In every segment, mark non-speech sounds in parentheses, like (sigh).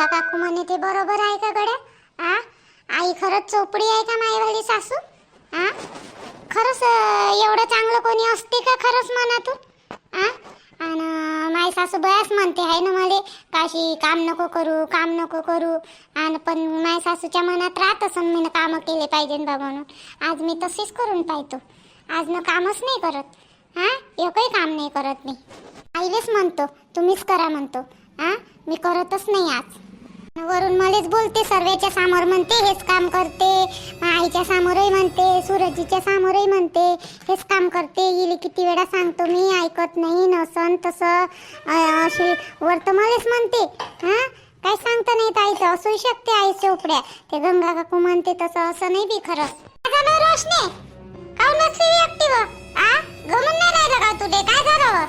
गंगा काकू म्हणे ते बरोबर आहे का गड्या? आ? आई खरंच चोपडी आहे का माईवाली सासू? आ? खरंच एवढं चांगलं कोणी असते का खरंच मनातून? आ? आणि माई सासू बयाच म्हणते आहे ना मला काशी काम नको करू काम नको करू. आणि पण माय सासूच्या मनात राहत असं मी कामं केले पाहिजे बाबा म्हणून. आज मी तशीच करून पाहतो. आज न कामच नाही करत. हा एकही काम नाही करत मी. आईलेच म्हणतो तुम्हीच करा म्हणतो. हा मी करतच नाही आज. वरून मलाच बोलते सर्वेच्या समोर म्हणते हेच काम करते. आईच्या समोरही म्हणते सूरजीच्या समोरही म्हणते हेच काम करते. गेली किती वेळा सांगतो मी ऐकत नाही नसन तसं. अशी वर तर मलाच म्हणते. हा? काय सांगता नाही ताईचं असू शकते आई चोपड्या ते गंगा काकू म्हणते तसं असं नाही बी खरं. काय झालं रोशने? काऊन नसली व्यक्ती व आ? गमून नाही राहिलं का तुले? काय झालं?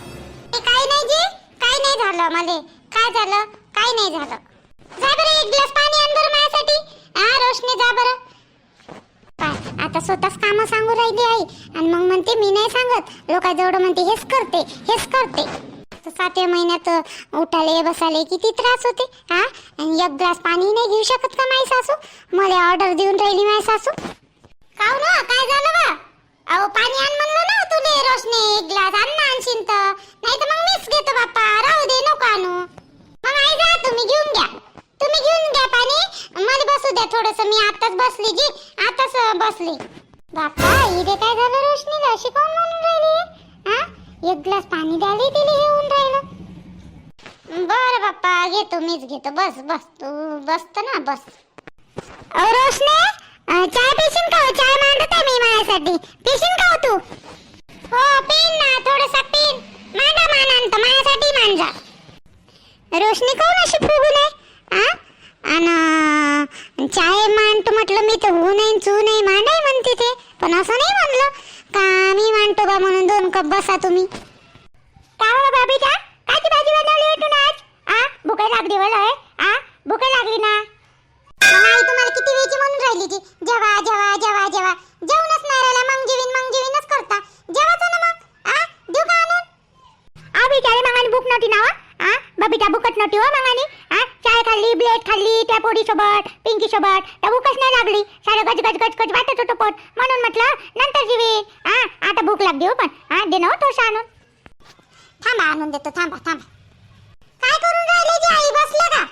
ते काय नाही जी काय नाही झालं मले. काय झालं? काय नाही झालं. जा बरं एक ग्लास पाणी आण बरं माझ्यासाठी. हा रोशनी जा बरं. काय आता स्वतःच कामं सांगू राहिली आई. आणि मग म्हणते मी नाही सांगत. लोकांजवळ म्हणते हेच करते हेच करते. तर सातव्या महिन्यात उठाले बसाले किती त्रास होते. हा आणि एक ग्लास पाणी नाही घेऊ शकत का माई सासू? मला ऑर्डर देऊन राहिली माई सासू. काव ना हो? काय झालं बा? अहो पाणी आण म्हणलं ना तुले रोशनी. एक ग्लास आण ना आणशीन तर नाही तर मग मीच घेतो बाप्पा राहू दे नको आणू मग आई जा तुम्ही घेऊन घ्या तुम्ही घेऊन घ्या पाणी मला बसू द्या थोडस मी आताच बसली जी आताच अं, बसली. बाप्पा इथे काय झालं रोशनीला? अशी कोण म्हणून राहिली? हा? एक ग्लास पाणी द्यायला तिला हे होऊन राहिलं. बर बाप्पा घेतो मीच घेतो. बस बस तू बसत ना बस. रोशनी चाय पिशीन का हो? चाय मांडत आहे मी माझ्यासाठी. पिशीन का हो तू? हो पिन ना थोडसा पिन. मांडा मानान तर माझ्यासाठी मांडजा रोशनी काऊन अशी फुगून आहे? आ? अन चाय मांडतो म्हटलं मी तर होऊ नाही चू नाही मांडाय म्हणते ते पण असं नाही म्हणलं. का मी मांडतो बा म्हणून दोन कप बसा तुम्ही. काय हो बाबीचा काची भाजी बनवली होती ना आज? आ भूक लागली मला आहे आ भूक लागली ना? आई तुम्हाला किती वेळची म्हणून राहिली ती? जेवा जेवा जेवा जेवा. जेवणच नाही राहिला मग जेवीन मग जेवीनच करता. जेवायचं ना मग. आ देऊ का आणून? आ बिचारे मग भूक नव्हती ना हो? आ बबिता भूकच नव्हती हो मग आणि खाल्ली ब्लेड खाल्ली त्या पोडी सोबत पिंकी सोबत त्या भूकच नाही लागली. सारं गज गज गज गज वाटत होतं पोट. म्हणून म्हटलं नंतर जेवीन हा आता भूक लागली हो पण. हा दे ना हो थोडंसं आणून. थांबा आणून देतो. थांबा थांबा. काय करून राहिले जी आई? बसल्या का?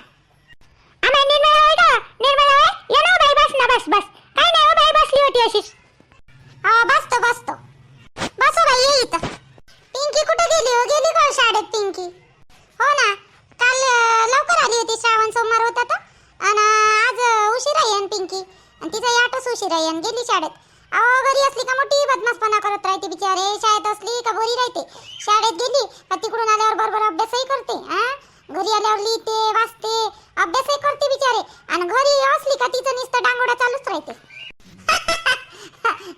आम्ही निर्मला होय का? निर्मला होय? ये ना हो बाई बस ना बस बस. काय नाही हो बाई बसली होती अशीच. बस बाई ये इथं पिंकी कुठे गेली हो गेली का शाळेत पिंकी हो ना काल अं, लवकर आली होती श्रावण सोमवार होता तर आणि आज अं, उशिरा येईन पिंकी आणि तिचा याटच उशिरा येईन गेली शाळेत अहो घरी असली का मोठी बदमाशपणा करत राहते बिचारे शाळेत असली का बरी राहते शाळेत गेली का तिकडून आल्यावर बरोबर अभ्यासही करते हा घरी आल्यावर लिहिते वाचते अभ्यासही करते बिचारे आणि घरी असली का तिचं नुसतं डांगोडा चालूच राहते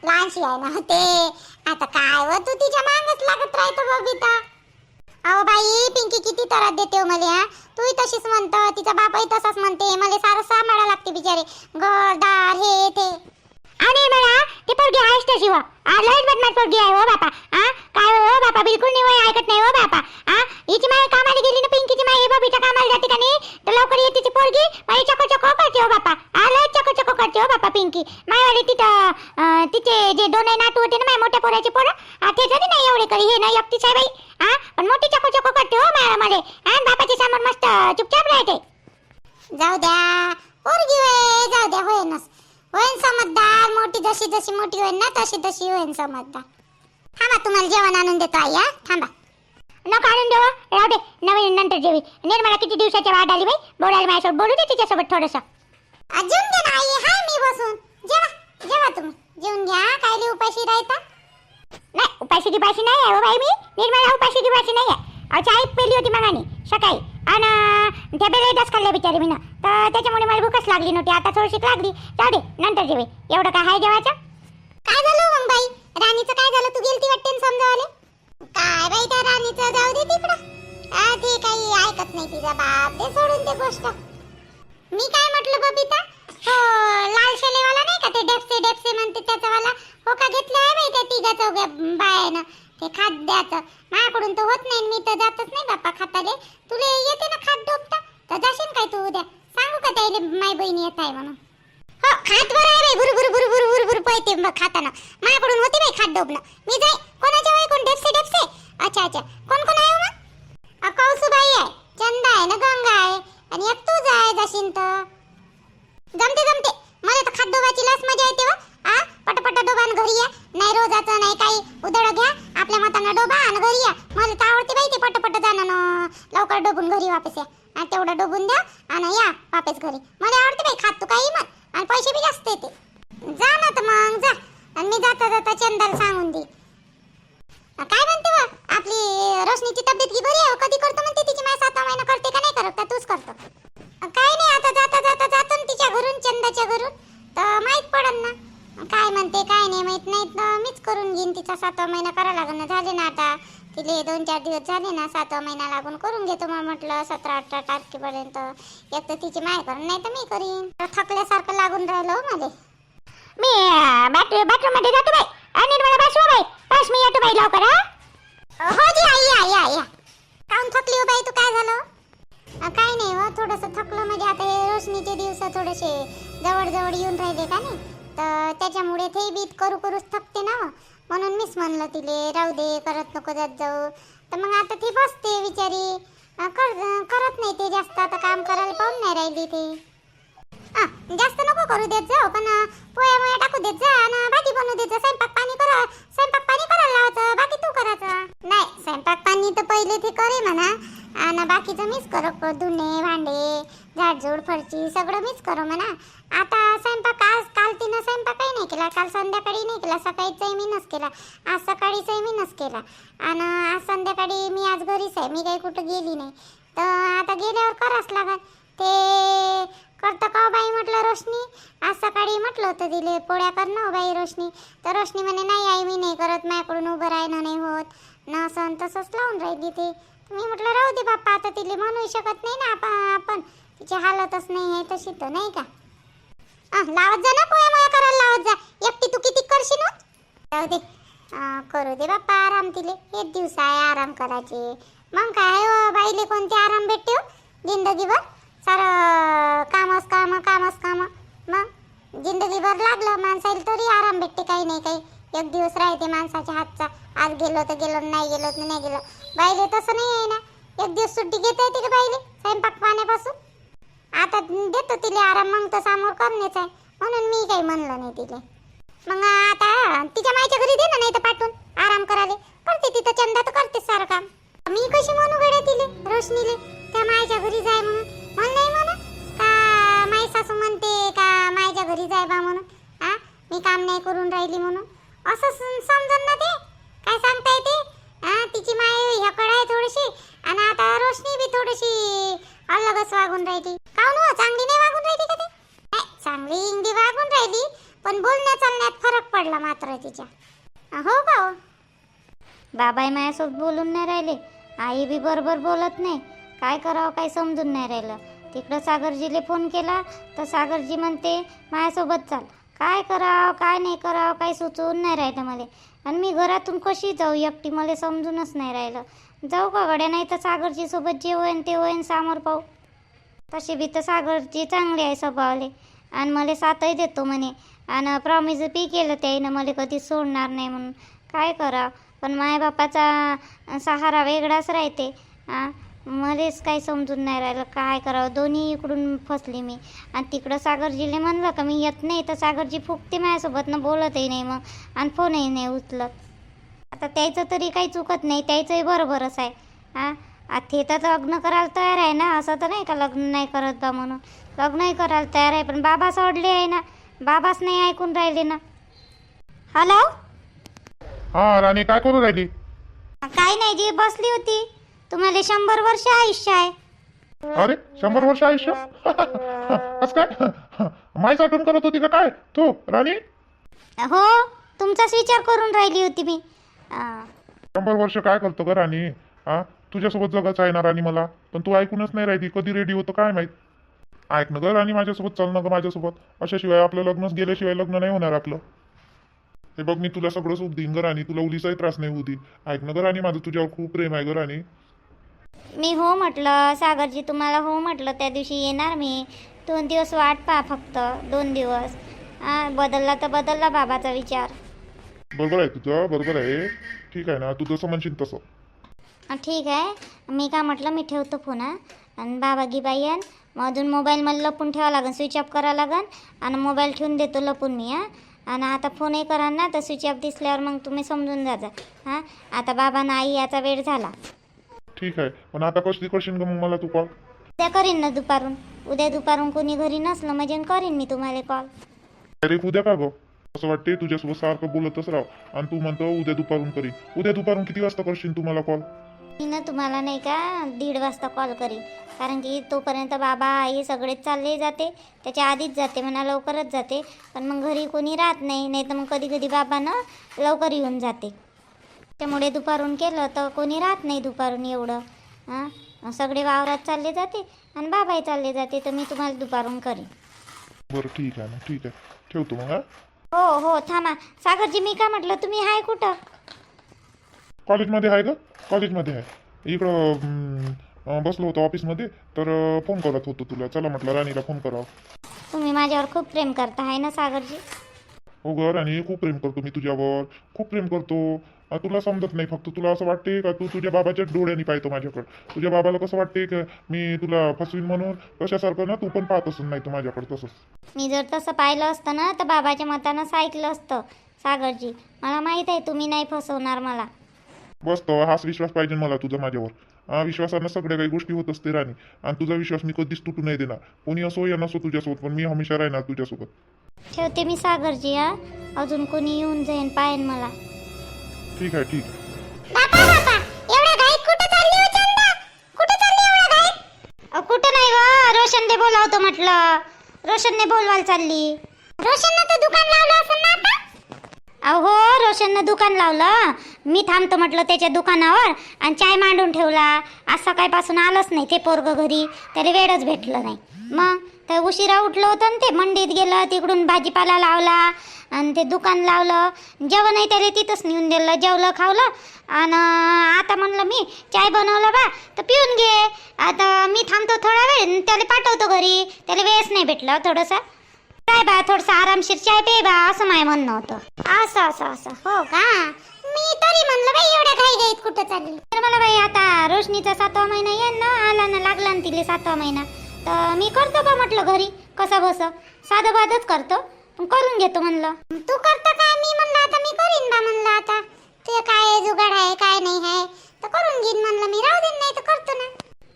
लहानशी आहे ना ते. आता काय व तू तिच्या मागच लागत राहतो बबिता अहो बाई पिंकी किती त्रास देते हो मला हा. तूही तशीच म्हणतो तिचा बापही तसाच म्हणते मला सारं सांभाळा लागते बिचारे. घर हे ते. आणि मला ती पोरगी आहेस तशी व. आ, लयच बदमाश पोरगी आहे हो बापा. आ काय हो बापा बिलकुल नाही ऐकत नाही हो बापा. आ हिची माय कामाला गेली ना पिंकीची माय बबीच्या कामाला जाते का नाही? तर लवकर येते ती पोरगी माझी चको चको करते हो बापा. आ चको चको करते हो बापा पिंकी. मायवाली तिथं तिचे जे दोन नातू होते ना माय मोठ्या पोराचे पोरं आ, ते जरी नाही एवढे करी हे नाही एकटीच आहे बाई. पण मोठी चको चको करते हो माया मला. आणि बापाच्या समोर मस्त चुपचाप राहते. जाऊ द्या पोरगी होय जाऊ द्या होय ना. होईन समजदार मोठी जशी जशी मोठी होईल ना तशी तशी होईन समजदार. थांबा तुम्हाला जेवण आणून देतो आई हा. थांबा. नको आणून देऊ राहू दे. नवीन नंतर जेवी. निर्मला किती दिवसाच्या वाट आली बाई. बोलायला माझ्यासोबत बोलू दे तिच्यासोबत थोडस. जेवून घ्या ना आई. हाय मी बसून. जेवा जेवा तुम्ही. जेवून घ्या. कायले उपाशी राहता? नाही उपाशी गिपाशी नाही आहे हो बाई मी. निर्मला उपाशी गिपाशी नाही आहे. चाय पेली होती मगानी सकाळी. आणि त्या बेलेटच खाल्ल्या बिचारी मी तर त्याच्यामुळे मला भूकच लागली नव्हती. आता थोडीशी लागली. जाऊ दे नंतर जेवे. एवढं काय हाय जेवायचं काय झालं मग बाई? राणीचं काय झालं? तू गेलती वाटते ना समजावले बाई त्या राणीचं जाऊ दे तिकडं. आ ती काही ऐकत नाही तिचा बाप. दे सोडून ते गोष्ट. मी काय म्हटलं बबिता? हो लाल शेलेवाला नाही का ते डेपसे डेपसे म्हणते त्याचा वाला हो का घेतलं आहे बाई त्या तिघा चौघ्या बायानं? ते खाद्याचं. माझ्याकडून तर होत नाही मी तर जातच नाही बाप्पा खाताले. तुला येते ना खात डोपता तर जाशील काय तू उद्या? सांगू का त्याले माय बहिणी येत आहे म्हणून? हो खात बरं आहे बाई बुरु बुरु बुरु बुरु बुरु बुरु पळते मग खाताना. माझ्याकडून होते बाई खात डोबणं मी जाय कोणाच्या बाई कोण? डेपसे डेपसे? अच्छा अच्छा. कोण कोण आहे हो मग? अ, कौसुबाई आहे. चंदा आहे ना गंगा आहे. आणि एक तूच आहे जशीन तर. जमते जमते मला तर खात डोबाची लस मजा येते व आ पटपट डोबान घरी या. नाही रोजाचं नाही काही. उदळ घ्या. आपल्या मतानं डोबा आणि घरी या. मला तर आवडते बाई ते पटपट जाणं. न लवकर डोबून घरी वापस या. आणि तेवढं डोबून द्या आणि या वापस घरी. मला आवडते बाई खात तू काही मग आणि पैसे बी जास्त येते. जा ना तर मग जा. आणि मी जाता जाता चंदाला सांगून दे काय म्हणते? व आपली रोशनीची तब्येत की बरी आहे? कधी करतो म्हणते तिची? माय सात महिना करते का नाही करत? का तूच करतो. काय नाही आता जाता जाता जातो ना तिच्या घरून चंदाच्या घरून. तर माहीत पडन ना. काय म्हणते काय नाही माहीत नाही. तर मीच करून घेईन तिचा सातवा महिना. करा लागेल ना झाले ना आता. तिले दोन चार दिवस झाले ना. सातवा महिना लागून करून घेतो मग म्हटलं सतरा अठरा तारखेपर्यंत. एक तर तिची माय करून नाही तर मी करीन. थकल्यासारखं लागून राहिलं हो मला. मी बॅट बाथरूममध्ये जातो बाई. आणि मला बसवा बाई. बस मी बाई लवकर हा? हो जी आई या या या काम थकली हो बाई तू काय झालं? काय नाही हो थोडंसं थकलं म्हणजे आता हे रोशनीचे दिवस थोडेसे जवळ जवळ येऊन राहिले का नाही? तर त्याच्यामुळे ते बीत करू करूच थकते ना हो. म्हणून मीच म्हणलं तिले राहू दे करत नको जात जाऊ. तर मग आता ती बसते बिचारी. कर करत नाही ते जास्त आता काम करायला पाहून नाही राहिली ते. जास्त नको करू देत जाऊ पण पोया मोया टाकू देत जा आणि भाजी बनवू देत जा. स्वयंपाक पाणी करा स्वयंपाक पाणी करायला लावायचं बाकी तू करायचं. नाही स्वयंपाक पाणी तर पहिले ते करे म्हणा. आणि बाकीचं मीच करू धुणे भांडे झाडझूड फरची सगळं मीच करू म्हणा. आता स्वयंपाक आज काल तिनं स्वयंपाकही नाही केला काल संध्याकाळी नाही केला सकाळीचाही मीनच केला आज सकाळीचाही मीनच केला. आणि आज संध्याकाळी मी आज घरीच आहे मी काही कुठं गेली नाही. तर आता गेल्यावर करावंच लागल ते करतं का हो बाई म्हटलं रोशनी? आज सकाळी म्हटलं होतं तिले पोळ्या कर ना हो बाई रोशनी. तर रोशनी म्हणे नाही आई मी नाही करत माझ्याकडून उभं राहणं नाही होत. न असं तसंच लावून राहिली ते. मी म्हटलं राहू दे बाप्पा आता तिले म्हणू शकत नाही ना आपण आपण. तिची हालतच नाही आहे तशी तर नाही का? लावत जा ना पोळ्या मोळ्या करायला लावत जा. एकटी तू किती करशील हो? जाऊ दे. करू दे बाप्पा आराम तिले. एक दिवस आहे आराम करायचे. मग काय हो बाईले कोणते आराम भेटते हो? सारं कामच काम कामच काम. मग जिंदगीभर लागलं माणसाला तरी आराम भेटते काही नाही काही. एक दिवस राहते माणसाच्या हातचा. आज गेलो तर गेलो नाही गेलो तर नाही गेलो. बाईले तसं नाही आहे ना. एक दिवस सुट्टी घेता येते का बाईले? स्वयंपाक पाण्यापासून? आता देतो तिले आराम मग तर समोर करणेच आहे. म्हणून मी काही म्हणलं नाही तिले. मग आता तिच्या मायच्या घरी दे ना नाही तर पाठवून. आराम करायला. करते तिथं चंदा तर करते सारं काम. मी कशी म्हणू गड्या तिले रोशनीले? त्या मायच्या घरी जाय म्हणून. माई सासू म्हणते का मायच्या घरी जाय बा म्हणून. हा मी काम नाही करून राहिली म्हणून. असं समजून ना ते? काय सांगता येते हा तिची माय ह्याकडे आहे थोडीशी आणि आता रोशनी बी थोडीशी अलगच वागून राहिली. काऊन हो? चांगली नाही वागून राहिली का ते? चांगली इंगडी वागून राहिली पण बोलण्या चालण्यात फरक पडला मात्र तिच्या. हो का हो? माझ्यासोबत बोलून नाही राहिले. आई बी बरोबर बोलत नाही. काय करावं काही समजून नाही राहिलं. तिकडं सागरजीले फोन केला तर सागरजी म्हणते माझ्यासोबत चाल. काय करावं काय नाही करावं काही सुचवून नाही राहिलं मला. आणि मी घरातून कशी जाऊ एकटी मला समजूनच नाही राहिलं. जाऊ का गड्या नाही तर सागरजीसोबत जे होईन ते होईन सामोर पाहू. तसे बी तर सागरजी चांगले आहे स्वभावाले. आणि मला साथही देतो म्हणे. आणि प्रॉमिस बी केलं त्याईनं मला कधी सोडणार नाही म्हणून. काय करावं? पण मायबापाचा सहारा वेगळाच राहते आ? मलाच काही समजून नाही राहिलं. काय करावं? दोन्ही इकडून फसली मी. आणि तिकडं सागरजीले म्हणलं का मी येत नाही तर सागरजी फुकते माझ्यासोबतनं बोलतही नाही मग. आणि फोनही नाही उचलत. आता त्याचं तरी काही चुकत नाही त्याचंही बरोबरच आहे. हा आ ते तर लग्न करायला तयार आहे ना? असं तर नाही का लग्न नाही करत बा म्हणून? लग्नही करायला तयार आहे पण बाबा सोडले आहे ना? बाबाच नाही ऐकून राहिले ना? हॅलो हा राणी काय करू राहिली? काय नाही जी बसली होती. तुम्हाला शंभर वर्ष आयुष्य आहे. अरे शंभर वर्ष आयुष्य? (laughs) कस काय? माहीच आठवण करत होती का काय? तू राणी? हो तुमचाच विचार करून राहिली होती मी. अं, शंभर वर्ष काय करतो का राणी? हा तुझ्यासोबत जगायचं आहे ना राणी मला? पण तू ऐकूनच नाही राहिली. कधी रेडी होतं काय माहीत? ऐक ना ग राणी माझ्यासोबत चल ना ग माझ्यासोबत. अशाशिवाय आपलं लग्नच गेल्याशिवाय लग्न नाही होणार आपलं. हे बघ मी तुला सगळं सुख देईन ग राणी. तुला उलीचाही त्रास नाही होऊ देईन ऐक ना ग राणी माझं तुझ्यावर खूप प्रेम आहे ग राणी. मी हो म्हटलं सागरजी तुम्हाला हो म्हटलं त्या दिवशी येणार मी. दोन दिवस वाट पहा फक्त दोन दिवस. हा बदलला तर बदलला बाबाचा विचार. बरोबर आहे तुझं बरोबर आहे. ठीक आहे ना तू जसं म्हणशील तसं. ठीक आहे. मी काय म्हटलं मी ठेवतो फोन हा आणि बाबा गी बाई मग अजून मोबाईल मला लपून ठेवावं लागेल स्विच ऑफ करावं लागेल आणि मोबाईल ठेवून देतो लपून मी हां आणि आता फोनही करा ना तर स्विच ऑफ दिसल्यावर मग तुम्ही समजून जा हां आता बाबा नाही याचा वेळ झाला. ठीक आहे. पण आता कशी करशील का मग मला तू कॉल उद्या करीन ना दुपारून. उद्या दुपारून कोणी घरी नसलं म्हणजे करीन मी तुम्हाला कॉल अरे उद्या का गं? असं वाटते तुझ्यासोबत सारखं बोलतच राह. आणि तू म्हणतो उद्या दुपारून करीन. उद्या दुपारून किती वाजता करशील तू मला कॉल मी ना तुम्हाला नाही का दीड वाजता कॉल करीन. कारण की तोपर्यंत बाबा आई सगळेच चालले जाते. त्याच्या आधीच जाते म्हणा लवकरच जाते. पण मग घरी कोणी राहत नाही. नाही तर मग कधी कधी बाबा ना लवकर येऊन जाते. त्यामुळे दुपारून केलं तर कोणी राहत नाही दुपारून एवढं. हां सगळे वावरात चालले जाते आणि बाबाही चालले जाते तर मी तुम्हाला दुपारून करीन. बरं ठीक आहे मग ठीक आहे. ठेवतो मग हा? हो हो थांबा. सागरजी मी काय म्हटलं तुम्ही हाय कुठं? कॉलेजमध्ये आहे का कॉलेजमध्ये आहे. इकडं अं, बसलो होतो ऑफिसमध्ये तर अं, फोन करत होतो तुला. चला म्हटलं राणीला फोन करावं. तुम्ही माझ्यावर खूप प्रेम करता आहे ना सागरजी? हो ग राणी खूप प्रेम करतो मी तुझ्यावर. खूप प्रेम करतो. तुला समजत नाही फक्त. तुला असं वाटते का तू तुझ्या बाबाच्या डोळ्यांनी पाहतो माझ्याकडं? तुझ्या बाबाला कसं वाटते का मी तुला फसवीन म्हणून? कशासारखं ना तू पण पाहत असून नाही तू माझ्याकडं तसंच. मी जर तसं पाहिलं असतं ना तर बाबाच्या मतानंच ऐकलं असतं सागरजी. मला माहीत आहे तुम्ही नाही फसवणार मला. बस तर हाच विश्वास पाहिजे मला तुझा माझ्यावर. हा विश्वासानं सगळ्या काही गोष्टी होत असते राणी. आणि तुझा विश्वास मी कधीच तुटू नाही देणार. कोणी असो या नसो तुझ्यासोबत पण मी हमेशा राहणार तुझ्यासोबत. ठेवते मी सागरजी हा. अजून कोणी येऊन जाईन पाहेन मला. ठीक आहे ठीक आहे. बापा बापा एवढ्या घाईत कुठं चालली हो चंदा? कुठं चालली एवढ्या घाईत अ, कुठं नाही व रोशनने बोलावतो म्हटलं. रोशनने बोलवायला चालली. रोशननं तर दुकान लावलं असं ना आता? अहो हो रोशननं दुकान लावलं. मी थांबतो म्हटलं त्याच्या दुकानावर आणि चाय मांडून ठेवला. आज सकाळपासून आलंच नाही ते पोरग घरी. त्याला वेळच भेटलं नाही. मग? तर उशिरा उठलं होतं ना ते मंडीत गेलं तिकडून भाजीपाला लावला आणि ते दुकान लावलं. जेवणही त्याला तिथंच नेऊन दिलं जेवलं खावलं. आणि आता म्हणलं मी चाय बनवलं बा तर पिऊन घे. आता मी थांबतो थोडा वेळ त्याला पाठवतो घरी. त्याला वेळच नाही भेटलं हो थोडंसं. काय बा थोडंसं आरामशीर चाय पे बा असं माय म्हणणं होतं. असं असं असं. हो का? मी तरी म्हणलं बाई एवढ्या घाई घाईत कुठं चालली? तर मला बाई आता रोशनीचा सातवा महिना येईन ना आला ना लागला ना तिले सातवा महिना. तर मी करतो बा म्हटलं घरी कसा बस. साधं बाधच करतो. पण करून घेतो म्हणलं. तू करतं काय मी म्हणलं आता मी करीन बा म्हणलं आता. ते काय जुगाड आहे काय नाही आहे तर करून घेईन म्हणलं मी. राहू देईन नाही तर करतो ना.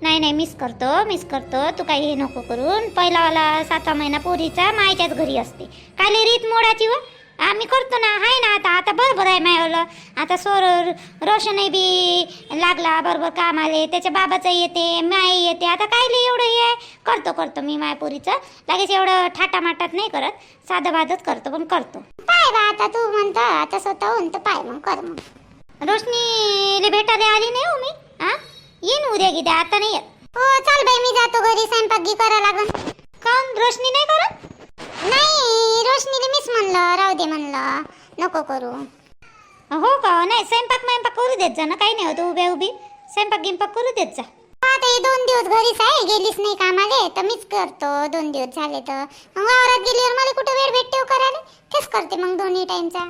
नाही नाही मिस करतो मिस करतो. तू काही हे नको करून. पहिलावाला सातवा महिना पोरीचा मायच्याच घरी असते. काय रीत मोडाची व आम्ही करतो ना आहे ना आता आता बरोबर आहे मायवलं आता सोर रोशनही बी लागला बरोबर काम आले त्याच्या बाबाचं येते माय येते. आता काय लई एवढं हे? करतो करतो मी मायपोरीचं लगेच एवढं थाटामाटात नाही करत. साधं बाधच करतो पण करतो. पाय बा आता तू म्हणतं आता स्वतःहून तर पाय मग कर मग. रोशनीले भेटायला आली नाही हो मी? हा येईन उद्या की आता नाही येत. हो चाल बाई मी जातो घरी स्वयंपाक करा लागन. काऊन रोशनी नाही करत? नाही रोशनीला मीच म्हणलं राहू दे म्हणलं. नको करू. हो का? नाही स्वयंपाक स्वयंपाक करू देत जा ना काही नाही होत उभ्या उभी. स्वयंपाक गिंपाक करू देत जा. आता हे दोन दिवस घरीच आहे गेलीच नाही कामाले तर मीच करतो. दोन दिवस झाले तर. मग वावरात गेल्यावर मला कुठं वेळ भेटते हो करायला? तेच करते मग दोन्ही टाइमचा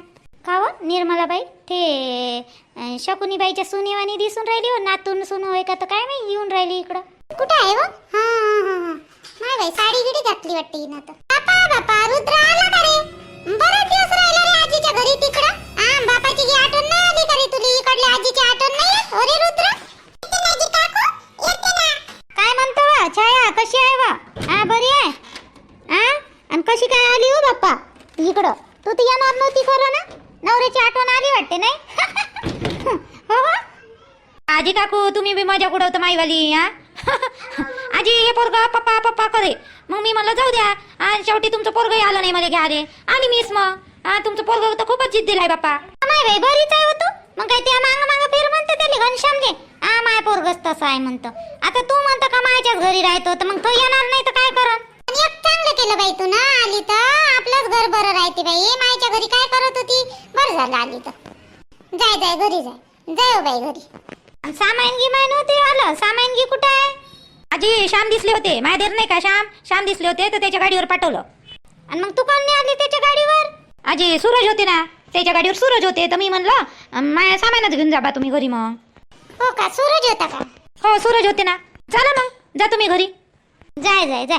का हो? निर्मलाबाई? ते अं, शकुनीबाईच्या सुनेवानी दिसून राहिली हो नातून सुन होय का तर काय माहिती येऊन राहिली इकडं. कुठं आहे व हा हा हा हा. नाही बाई साडी गिडी घातली वाटते हिनं तर बापा रुद्र आला का रे दिवस राहिला रे आजीच्या घरी तिकडं. बापाची आठवण नाही आली का रे तुला. इकडल्या आजीची आठवण नाही अरे हो रुद्र? आजी काकू? काय म्हणतो वा? छाया कशी आहे वा? हा बरी आहे? हा आणि कशी काय आली हो बाप्पा? इकडं. तू तर येणार नव्हती खरं ना? नवऱ्याची आठवण आली वाटते नाही? (laughs) हो हो आजी काकू तुम्ही बी मजा कुठं माईवाली हा (laughs) आजी हे पोरग पप्पा पप्पा करे. मग मी म्हणलं जाऊ द्या. आणि शेवटी तुमचं पोरगही आलं नाही मला घ्या रे आली मीच मग. हा तुमचं पोरग तर खूपच जिद्द दिलाय बाप्पा. माय बाई बरीच आहे हो तू. मग काय त्या मांग मांग फिर म्हणते त्याला घनश्याम घे हा माय पोरगच तसं आहे म्हणतं. आता तू म्हणतं का मायच्याच घरी राहतो? तर मग तो येणार नाही तर काय करन? आणि एक चांगलं केलं बाई तू ना आली तर. आपलंच घर बरं राहते बाई. मायच्या घरी काय करत होती? बरं झालं आली तर. जाय जाय घरी जाय. जाय हो बाई घरी. आणि सामायन गी माय नव्हते आलं? सामायन गी कुठं आहे? आजी श्याम दिसले होते. माझ्या देर नाही का श्याम? श्याम दिसले होते तर त्याच्या गाडीवर पाठवलं. आणि मग तू कोण नाही आली त्याच्या गाडीवर? आजी सूरज होते ना. त्याच्या गाडीवर सूरज होते तर मी म्हणलं अं, माझ्या सामानच घेऊन जा बा तुम्ही घरी मग. हो का? सूरज होता का? हो सूरज होते ना. चला मग. जा तुम्ही घरी. जाय जाय जाय.